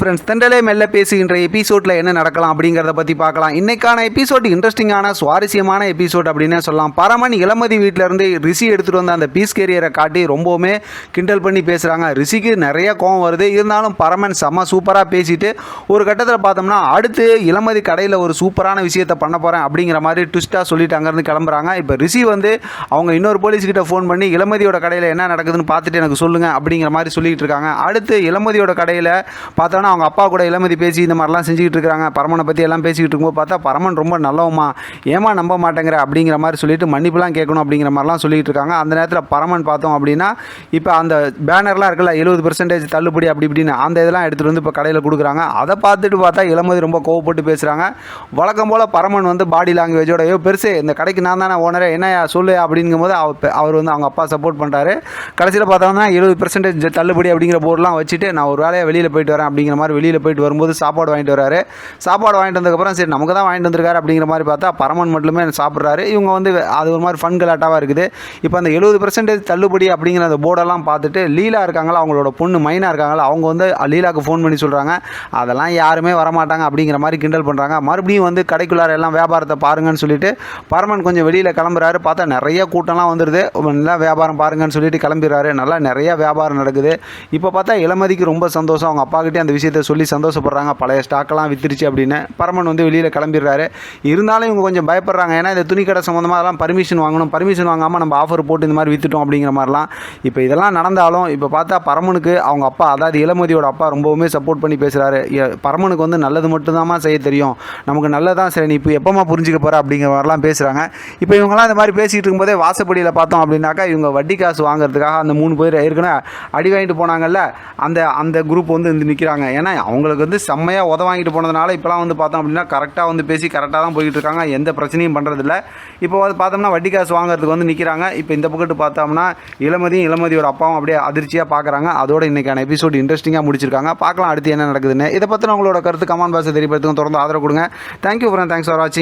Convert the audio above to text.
Friends தெண்டலே மெல்ல பேசுகின்ற எபிசோடில் என்ன நடக்கலாம் அப்படிங்கிறத பற்றி பார்க்கலாம். இன்னைக்கான எபிசோட் இன்ட்ரெஸ்டிங்கான சுவாரஸ்யமான எபிசோட் அப்படின்னே சொல்லலாம். பரமன் இளமதி வீட்டிலேருந்து ரிஷி எடுத்துகிட்டு வந்த அந்த பீஸ் கேரியரை காட்டி ரொம்பவுமே கிண்டல் பண்ணி பேசுகிறாங்க ரிஷிக்கு நிறைய கோவம் வருது. இருந்தாலும் பரமன் செம்ம சூப்பராக பேசிட்டு ஒரு கட்டத்தில் பார்த்தோம்னா அடுத்து இளமதி கடையில் ஒரு சூப்பரான விஷயத்தை பண்ண போகிறேன் அப்படிங்கிற மாதிரி ட்விஸ்ட்டாக சொல்லிட்டு அங்கேருந்து கிளம்புறாங்க. இப்போ ரிஷி வந்து அவங்க இன்னொரு போலீஸ்கிட்ட ஃபோன் பண்ணி இளமதியோட கடையில் என்ன நடக்குதுன்னு பார்த்துட்டு எனக்கு சொல்லுங்கள் அப்படிங்கிற மாதிரி சொல்லிட்டு இருக்காங்க. அடுத்து இளமதியோட கடையில் பார்த்தோன்னா அவங்க அப்பா கூட இளமதி பேசி இந்த மாதிரிலாம் செஞ்சுக்கிட்டு இருக்காங்க. பரமனை பற்றி எல்லாம் பேசிக்கிட்டு இருக்கும்போது பார்த்தா பரமன் ரொம்ப நல்லவமா ஏமா நம்ப மாட்டேங்கிற? அப்படிங்கிற மாதிரி சொல்லிட்டு மன்னிப்புலாம் கேட்கணும் அப்படிங்கிற மாதிரிலாம் சொல்லிட்டு இருக்காங்க. அந்த நேரத்தில் பரமன் பார்த்தோம் அப்படின்னா இப்போ அந்த பேனர்லாம் இருக்குல்ல எழுபது பெர்சன்டேஜ் தள்ளுபடி அப்படி இப்படின்னு அந்த இதெல்லாம் எடுத்துகிட்டு வந்து இப்போ கடையில் கொடுக்குறாங்க. அதை பார்த்துட்டு பார்த்தா இளமதி ரொம்ப கோவப்பட்டு பேசுகிறாங்க வழக்கம் போல் பரமன் வந்து பாடி லாங்குவேஜோட ஐயோ பெருசு இந்த கடைக்கு நான் தானே ஓனரே என்னையா சொல்லு அப்படிங்கும்போது அவர் அவர் வந்து அவங்க அப்பா சப்போர்ட் பண்ணுறாரு கடைசியில் பார்த்தோம்னா எழுபது பெர்சன்டேஜ் தள்ளுபடி அப்படிங்கிற போர்டெலாம் வச்சுட்டு நான் ஒரு வேலையை வெளியில் போயிட்டு வரேன் அப்படிங்கிற மாதிரி வெளியில் போயிட்டு வரும்போது சாப்பாடு வாங்கிட்டு வராரு. சாப்பாடு வாங்கிட்டு வந்ததுக்கப்புறம் சரி நமக்கு தான் வாங்கிட்டு வந்திருக்காரு அப்படிங்கிற மாதிரி பார்த்தா பரமன் மட்டுமே சாப்பிட்றாரு. இவங்க வந்து அது ஒரு மாதிரி ஃபன் கலாட்டாவாக இருக்குது. இப்போ அந்த எழுபது பர்சன்டேஜ் தள்ளுபடி அப்படிங்கிற அந்த போர்டெல்லாம் பார்த்துட்டு லீலா இருக்காங்களா அவங்களோட பொண்ணு மைனா இருக்காங்களா அவங்க வந்து லீலாவுக்கு ஃபோன் பண்ணி சொல்கிறாங்க அதெல்லாம் யாருமே வரமாட்டாங்க அப்படிங்கிற மாதிரி கிண்டல் பண்ணுறாங்க மறுபடியும் வந்து கடைக்குள்ளார எல்லாம் வியாபாரத்தை பாருங்கன்னு சொல்லிட்டு பரமன் கொஞ்சம் வெளியில் கிளம்புறாரு. பார்த்தா நிறைய கூட்டம்லாம் வந்துடுது நல்லா வியாபாரம் பாருங்கன்னு சொல்லிட்டு கிளம்பிடுறாரு. நல்லா நிறைய வியாபாரம் நடக்குது. இப்போ பார்த்தா இளமதிக்கு ரொம்ப சந்தோஷம். அவங்க அப்பாக்கிட்டே அந்த விஷயம் விஷயத்தை சொல்லி சந்தோஷப்படுறாங்க. பழைய ஸ்டாக்கெல்லாம் வித்துருச்சு அப்படின்னு பரமன் வந்து வெளியில் கிளம்பிடுறாரு. இருந்தாலும் இவங்க கொஞ்சம் பயப்படுறாங்க. ஏன்னா இந்த துணிக்கடை சம்மந்தமாக அதெல்லாம் பர்மிஷன் வாங்கணும். பர்மிஷன் வாங்காமல் நம்ம ஆஃபர் போட்டு இந்த மாதிரி வித்துட்டோம் அப்படிங்கிற மாதிரிலாம் இப்போ இதெல்லாம் நடந்தாலும் இப்போ பார்த்தா பரமனுக்கு அவங்க அப்பா அதாவது இளமதியோட அப்பா ரொம்பவுமே சப்போர்ட் பண்ணி பேசுகிறாரு பரமனுக்கு வந்து நல்லது மட்டும்தாம்மா செய்ய தெரியும். நமக்கு நல்லதான் சரி நீ இப்போ எப்போமா புரிஞ்சுக்க போகிற அப்படிங்கிற மாதிரிலாம் பேசுகிறாங்க இப்போ இவங்கெல்லாம் இந்த மாதிரி பேசிகிட்டு இருக்கும்போதே வாசப்படியில் பார்த்தோம் அப்படின்னாக்கா இவங்க வட்டி காசு வாங்குறதுக்காக அந்த மூணு பேர் ஏற்கனவே அடி வாங்கிட்டு போனாங்கல்ல. அந்த அந்த குரூப் வந்து வந்து நிற்கிறாங்க ஏன்னா அவங்களுக்கு வந்து செம்மையாக உத வாங்கிட்டு போனதுனால இப்போலாம் வந்து பார்த்தோம் அப்படின்னா கரெக்டாக வந்து பேசி கரெக்டாக தான் போய்கிட்டு இருக்காங்க. எந்த பிரச்சனையும் பண்ணுறதில்ல இப்போ வந்து பார்த்தோம்னா வட்டி காசு வாங்குறதுக்கு வந்து நிற்கிறாங்க இப்போ இந்த பக்கத்து பார்த்தோம்னா இளமதியும் இளமதியோட அப்பாவும் அப்படியே அதிர்ச்சியாக பார்க்குறாங்க அதோட இன்றைக்கான எபிசோட் இன்ட்ரெஸ்டிங்காக முடிச்சிருக்காங்க. பார்க்கலாம் அடுத்து என்ன நடக்குதுன்னு. இதை பற்றின உங்களோட கருத்து கமெண்ட் பாக்ஸை தெரியப்படுத்துக்கும் தொடர்ந்து ஆதரவு கொடுங்க. தேங்க்யூ ஃப்ரெண்ட் தேங்க்ஸ் ஃபார் வாட்சிங்